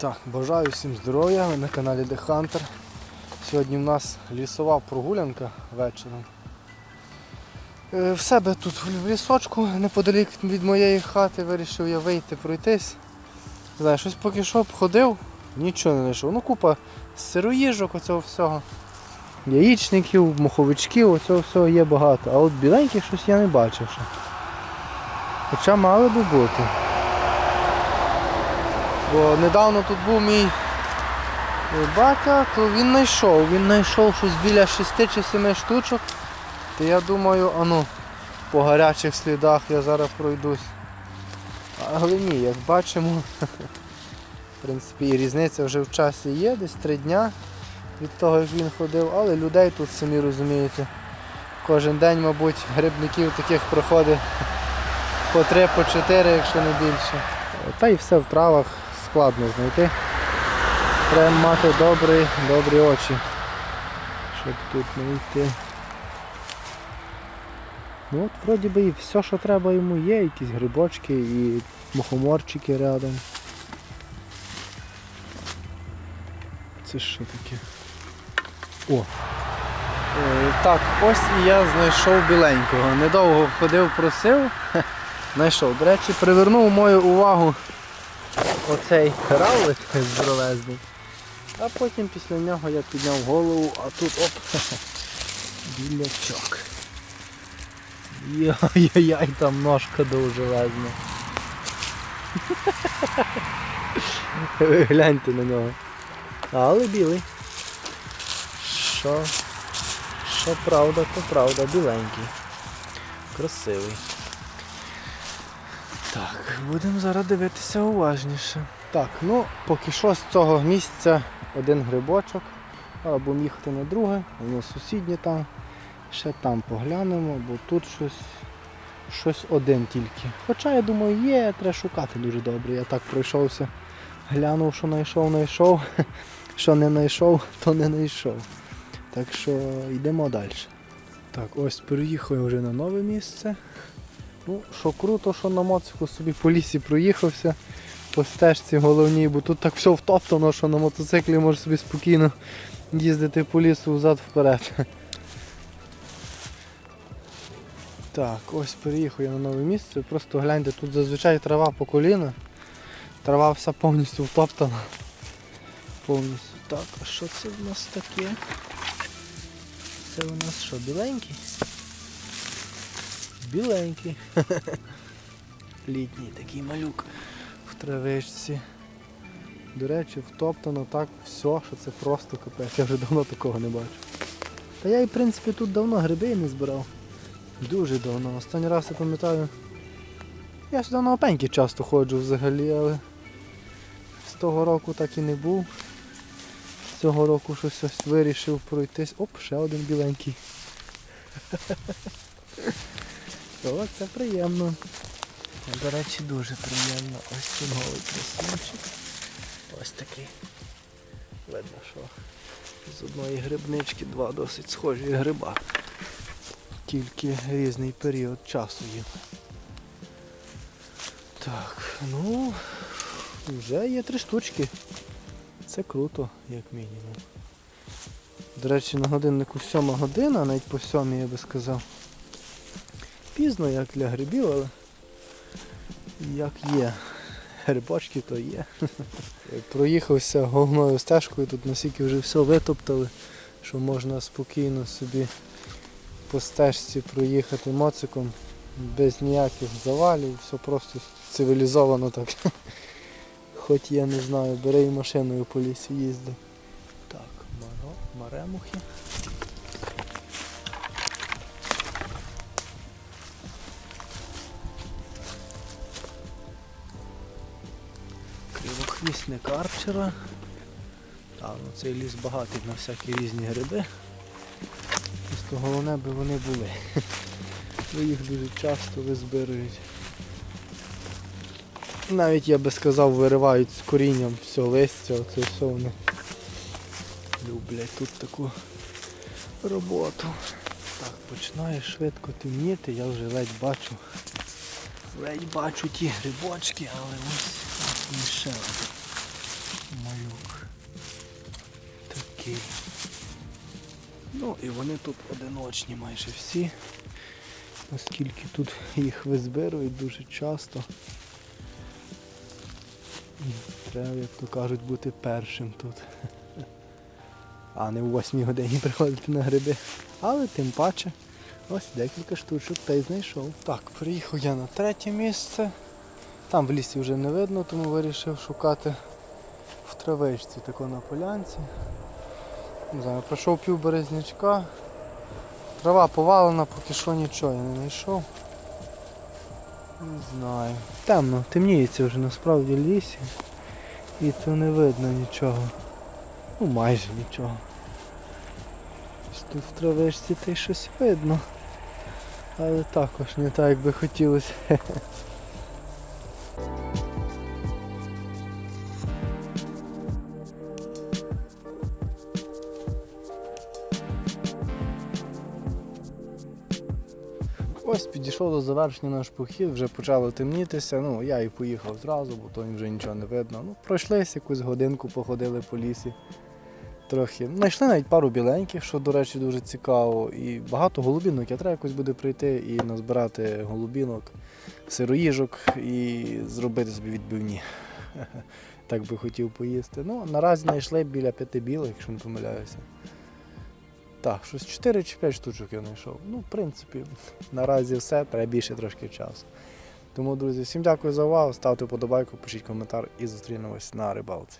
Так, бажаю всім здоров'я, ви на каналі The Hunter. Сьогодні в нас лісова прогулянка вечором. Е, В себе тут в лісочку, неподалік від моєї хати, вирішив я вийти пройтись. Знаю, щось поки що ходив, нічого не знайшов. Ну, купа сироїжок, оцього всього. Яєчників, моховичків, оцього всього є багато. А от біленьких щось я не бачив ще. Хоча мали би бути. Бо недавно тут був мій е, батя, то він знайшов. Він знайшов щось біля 6 чи 7 штучок. То я думаю, ану, по гарячих слідах я зараз пройдусь. Але ні, як бачимо, в принципі, і різниця вже в часі є, десь 3 дня від того, як він ходив, але людей тут самі розумієте. Кожен день, мабуть, грибників таких проходить по 3, по 4, якщо не більше. Та й все в травах складно знайти. Треба мати добрі, добрі очі, щоб тут знайти. Ну от вроді би і все, що треба йому є, якісь грибочки і мухоморчики рядом. Це що таке? О! Е, так, ось і я знайшов біленького. Недовго ходив, просив. Знайшов. До речі, привернув мою увагу оцей равлик здоровезний. А потім після нього я підняв голову, а тут оп, білячок. Йой-йой, там ножка довжелезна. Ви гляньте на нього. Але білий. Що? Що правда, то правда, біленький. Красивий. Так, будемо зараз дивитися уважніше. Так, ну поки що з цього місця один грибочок. Зараз будемо їхати на друге, воно сусіднє там. Ще там поглянемо, бо тут щось щось один тільки. Хоча я думаю, є, треба шукати дуже добре. Я так пройшовся, глянув, що знайшов, знайшов. Що не знайшов, то не знайшов. Так що йдемо далі. Так, ось переїхав вже на нове місце. Ну, що круто, що на моцику собі по лісі проїхався по стежці головній, бо тут так все втоптано, що на мотоциклі можеш собі спокійно їздити по лісу взад вперед. Так, ось переїхав я на нове місце. Просто гляньте, тут зазвичай трава по коліна. Трава вся повністю втоптана. Повністю. Так, а що це в нас таке? Це у нас що, біленький? Біленький. Літній такий малюк в травичці. До речі, втоптано так все, що це просто капець. Я вже давно такого не бачу. Та я і в принципі тут давно гриби не збирав. Дуже давно. Останній раз я пам'ятаю. Я сюди на опеньки часто ходжу взагалі, але з того року так і не був. З цього року щось ось вирішив пройтись. Оп, ще один біленький. О, це приємно. До речі, дуже приємно. Ось цим голий красунчик. Ось такий. Видно, що з одної грибнички два досить схожі гриба. Тільки різний період часу їм. Так, ну вже є три штучки. Це круто, як мінімум. До речі, на годиннику сьома година, навіть по сьомій я би сказав. Пізно, як для грибів, але як є. Грибочки, то є. Проїхався головною стежкою, тут настільки вже все витоптали, що можна спокійно собі по стежці проїхати моциком без ніяких завалів, все просто цивілізовано так. Хоч я не знаю, бери і машиною по лісі їзди. Так, маро, маремухи. Кривохвісник арчера. Так, ну цей ліс багатий на всякі різні гриби. Просто головне би вони були. Бо їх дуже часто визбирають. Навіть я би сказав, виривають з корінням все листя, оце все вони люблять тут таку роботу. Так, починає швидко темніти, я вже ледь бачу. Ледь бачу ті грибочки, але ось, ось ще один. такий. Ну і вони тут одиночні майже всі. Оскільки тут їх визбирують дуже часто. І Треба, як то кажуть, бути першим тут. А не о 8 годині приходити на гриби. Але тим паче, ось декілька штучок та й знайшов. Так, приїхав я на третє місце. Там в лісі вже не видно, тому вирішив шукати в травичці, тако на полянці. Не знаю, пройшов пів березнячка. Трава повалена, поки що нічого я не знайшов. Не знаю. Темно, темніється вже насправді в лісі. І то не видно нічого. Ну майже нічого. Тут в травичці та й щось видно. Але також не так, як би хотілося. Ось підійшов до завершення наш похід, вже почало темнітися. Ну, я і поїхав зразу, бо то вже нічого не видно. Ну, пройшлись якусь годинку, походили по лісі. Трохи. Знайшли навіть пару біленьких, що, до речі, дуже цікаво. І багато голубінок. Я треба якось буде прийти і назбирати голубінок, сироїжок і зробити собі відбивні. Так би хотів поїсти. Ну, наразі знайшли біля п'яти білих, якщо не помиляюся. Так, щось 4 чи 5 штучок я знайшов. Ну, в принципі, наразі все, треба більше трошки часу. Тому, друзі, всім дякую за увагу. Ставте вподобайку, пишіть коментар і зустрінемось на рибалці.